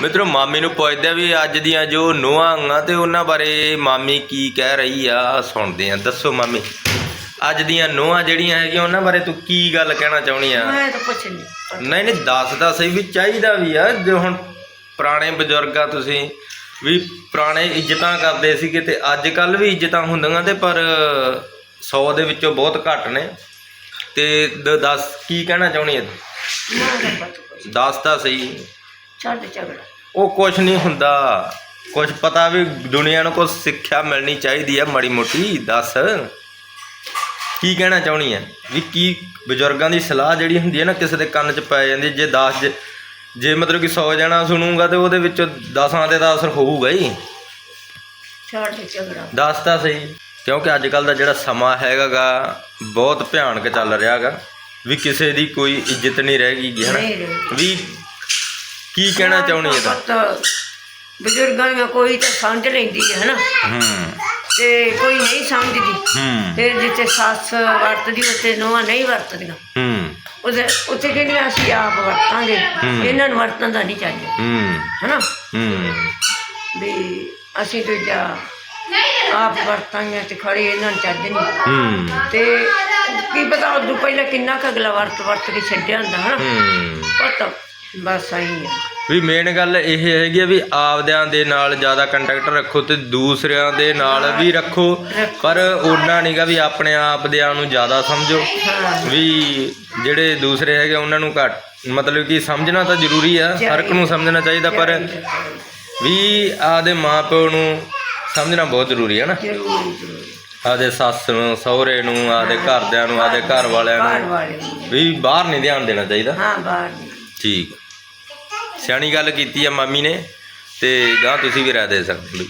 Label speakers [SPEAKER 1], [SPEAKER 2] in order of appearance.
[SPEAKER 1] ਮਿੱਤਰੋ ਮਾਮੀ ਨੂੰ ਪੁੱਛਦੇ ਆ ਵੀ ਅੱਜ ਦੀਆਂ ਜੋ ਨੋਹਾਂ ਤੇ ਉਹਨਾਂ ਬਾਰੇ ਮਾਮੀ ਕੀ ਕਹਿ ਰਹੀ ਆ ਸੁਣਦੇ ਆ। ਦੱਸੋ ਮਾਮੀ ਅੱਜ ਦੀਆਂ ਨੋਹਾਂ ਜਿਹੜੀਆਂ ਹੈਗੀਆਂ ਉਹਨਾਂ ਬਾਰੇ ਤੂੰ ਕੀ ਗੱਲ ਕਹਿਣਾ ਚਾਹੁੰਦੀ ਆ?
[SPEAKER 2] ਮੈਂ ਤਾਂ ਕੁਛ ਨਹੀਂ
[SPEAKER 1] ਨਹੀਂ ਨਹੀਂ ਦੱਸਦਾ ਸਹੀ ਵੀ ਚਾਹੀਦਾ ਵੀ ਆ ਜੋ ਹੁਣ ਪੁਰਾਣੇ ਬਜ਼ੁਰਗਾਂ ਤੁਸੀਂ ਵੀ ਪੁਰਾਣੇ ਇੱਜ਼ਤਾਂ ਕਰਦੇ ਸੀਗੇ ਤੇ ਅੱਜ ਕੱਲ ਵੀ ਇੱਜ਼ਤਾਂ ਹੁੰਦੀਆਂ ਤੇ ਪਰ 100 ਦੇ ਵਿੱਚੋਂ ਬਹੁਤ ਘੱਟ ਨੇ। ਤੇ ਦ- ਦੱਸ ਕੀ ਕਹਿਣਾ ਚਾਹੁੰਦੀ ਹੈ
[SPEAKER 2] ਤਾਂ ਕੁਛ
[SPEAKER 1] ਦੱਸ ਤਾਂ ਸਹੀ।
[SPEAKER 2] ਛੱਡ ਝਗੜਾ।
[SPEAKER 1] ਉਹ ਕੁਝ ਨਹੀਂ ਹੁੰਦਾ। ਕੁਝ ਪਤਾ ਵੀ ਦੁਨੀਆ ਨੂੰ ਕੁਝ ਸਿੱਖਿਆ ਮਿਲਣੀ ਚਾਹੀਦੀ ਆ ਮਾੜੀ ਮੋਟੀ ਦੱਸ। ਕੀ ਕਹਿਣਾ ਚਾਹੁੰਦੀ ਹੈ? ਵੀ ਕੀ ਬਜ਼ੁਰਗਾਂ ਦੀ ਸਲਾਹ ਜਿਹੜੀ ਹੁੰਦੀ ਹੈ ਨਾ ਕਿਸੇ ਦੇ ਕੰਨ 'ਚ ਪੈ ਜਾਂਦੀ ਜੇ 10 ਜੇ- ਮਤਲਬ ਕਿ 100 ਜਣਾ ਸੁਣੂਗਾ ਤੇ ਉਹਦੇ ਵਿੱਚੋਂ 10ਾਂ ਦੇ ਦਾ ਅਸਰ ਹੋਊਗਾ ਹੀ।
[SPEAKER 2] ਛੱਡ ਝਗੜਾ।
[SPEAKER 1] ਦੱਸ ਤਾਂ ਸਹੀ। ਕਿਉਂਕਿ ਅੱਜ ਕੱਲ ਦਾ ਜਿਹੜਾ ਸਮਾਂ ਹੈਗਾਗਾ ਬਹੁਤ ਭਿਆਨਕ ਚੱਲ ਰਿਹਾਗਾ। ਵੀ ਕਿਸੇ ਦੀ ਕੋਈ ਇੱਜ਼ਤ ਨਹੀਂ ਰਹਿ ਗਈ ਹੈ ਨਾ? ਵੀ ਕੀ ਕਹਿਣਾ ਚਾਹੁੰਦੀ ਹੈ ਤਾਂ
[SPEAKER 2] ਪੁੱਤ, ਬਜ਼ੁਰਗਾਂ ਨੂੰ ਕੋਈ ਤਾਂ ਸਮਝ ਲੈਂਦੀ ਹੈ ਹਨਾ?
[SPEAKER 1] ਹੂੰ।
[SPEAKER 2] ਤੇ ਕੋਈ ਨਹੀਂ ਸਮਝਦੀ।
[SPEAKER 1] ਹੂੰ।
[SPEAKER 2] ਫਿਰ ਜਿੱਥੇ ਸੱਸ ਵਰਤਦੀ ਉੱਥੇ ਨੋਹਾਂ ਨਹੀਂ ਵਰਤਦੀਆਂ।
[SPEAKER 1] ਹੂੰ।
[SPEAKER 2] ਉਹਦੇ ਉੱਥੇ ਕਹਿੰਦੀਆਂ ਅਸੀਂ ਆਪ ਵਰਤਾਂਗੇ। ਇਹਨਾਂ ਨੂੰ ਵਰਤਣ ਦਾ ਨਹੀਂ ਚਾਹੀਦਾ
[SPEAKER 1] ਹੂੰ।
[SPEAKER 2] ਹਨਾ?
[SPEAKER 1] ਹੂੰ।
[SPEAKER 2] ਵੀ ਅਸੀਂ ਦੂਜਾ ਆਪ ਵਰਤਾਂਗੇ ਤੇ ਖੜੇ ਇਹਨਾਂ ਨੂੰ ਚੱਜ ਨਹੀਂ।
[SPEAKER 1] ਹੂੰ।
[SPEAKER 2] ਤੇ ਕੀ ਪਤਾ ਉਦੋਂ ਪਹਿਲਾਂ ਕਿੰਨਾ ਕੁ ਅਗਲਾ ਵਰਤ ਵਰਤ ਕੇ ਛੱਡਿਆ ਹੁੰਦਾ ਹਨਾ?
[SPEAKER 1] ਹੂੰ।
[SPEAKER 2] ਪਤਾ ਬਸ ਆਈ ਹੈ।
[SPEAKER 1] ਵੀ ਮੇਨ ਗੱਲ ਇਹ ਹੈਗੀ ਆ ਵੀ ਆਪਦਿਆਂ ਦੇ ਨਾਲ ਜ਼ਿਆਦਾ ਕੰਟੈਕਟ ਰੱਖੋ ਤੇ ਦੂਸਰਿਆਂ ਦੇ ਨਾਲ ਵੀ ਰੱਖੋ। ਪਰ ਉਹਨਾਂ ਨਹੀਂਗਾ ਵੀ ਆਪਣੇ ਆਪ ਦਿਆਂ ਨੂੰ ਜ਼ਿਆਦਾ ਸਮਝੋ। ਵੀ ਜਿਹੜੇ ਦੂਸਰੇ ਹੈਗੇ ਉਹਨਾਂ ਨੂੰ ਘੱਟ। ਮਤਲਬ ਕਿ ਸਮਝਣਾ ਤਾਂ ਜ਼ਰੂਰੀ ਆ ਹਰ ਇੱਕ ਨੂੰ ਸਮਝਣਾ ਚਾਹੀਦਾ ਪਰ ਵੀ ਆਪਦੇ ਮਾਪਿਓ ਨੂੰ ਸਮਝਣਾ ਬਹੁਤ ਜ਼ਰੂਰੀ ਹੈ ਨਾ। ਆਪਦੇ ਸੱਸ ਨੂੰ ਸਹੁਰੇ ਨੂੰ ਆਪਦੇ ਘਰਦਿਆਂ ਨੂੰ ਆਪਦੇ ਘਰ ਵਾਲਿਆਂ ਨੂੰ। ਵੀ ਬਾਹਰ ਨਹੀਂ ਧਿਆਨ ਦੇਣਾ ਚਾਹੀਦਾ।
[SPEAKER 2] ਹਾਂ ਬਾਹਰ।
[SPEAKER 1] ਠੀਕ। ਸਿਆਣੀ ਗੱਲ ਕੀਤੀ ਆ ਮਾਮੀ ਨੇ, ਤੇ ਗਾਂ ਤੁਸੀਂ ਵੀ ਰਾਏ ਦੇ ਸਕਦੇ ਹੋ।